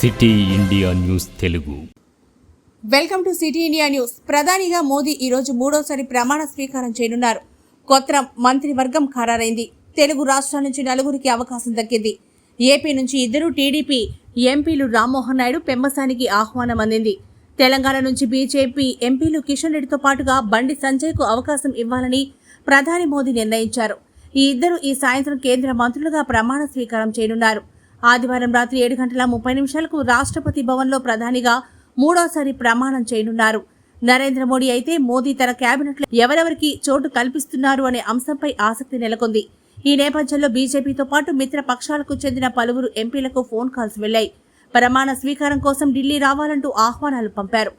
City India news Telugu. Welcome to city India news. ప్రధానిగా మోదీ ఈరోజు మూడోసారి ప్రమాణ స్వీకారం చేయనున్నారు. కొత్త మంత్రివర్గం ఖరారైంది. తెలుగు రాష్ట్రాల నుంచి నలుగురికి అవకాశం దక్కింది. ఏపీ నుంచి ఇద్దరు టీడీపీ ఎంపీలు రామ్మోహన్ నాయుడు పెమ్మసానికి ఆహ్వానం అందింది. తెలంగాణ నుంచి బీజేపీ ఎంపీలు కిషన్ రెడ్డితో పాటుగా బండి సంజయ్కు అవకాశం ఇవ్వాలని ప్రధాని మోదీ నిర్ణయించారు. ఈ ఇద్దరు ఈ సాయంత్రం కేంద్ర మంత్రులుగా ప్రమాణ స్వీకారం చేయనున్నారు. ఆదివారం రాత్రి ఏడు గంటల ముప్పై నిమిషాలకు రాష్ట్రపతి భవన్లో ప్రధానిగా మూడోసారి ప్రమాణం చేయనున్నారు. నరేంద్ర మోడీ అయితే మోదీ తన కేబినెట్లో ఎవరెవరికి చోటు కల్పిస్తున్నారు అనే అంశంపై ఆసక్తి నెలకొంది. ఈ నేపథ్యంలో బీజేపీతో పాటు మిత్ర పక్షాలకు చెందిన పలువురు ఎంపీలకు ఫోన్ కాల్స్ వెళ్ళాయి ప్రమాణ స్వీకారం కోసం ఢిల్లీ రావాలంటూ ఆహ్వానాలు పంపారు.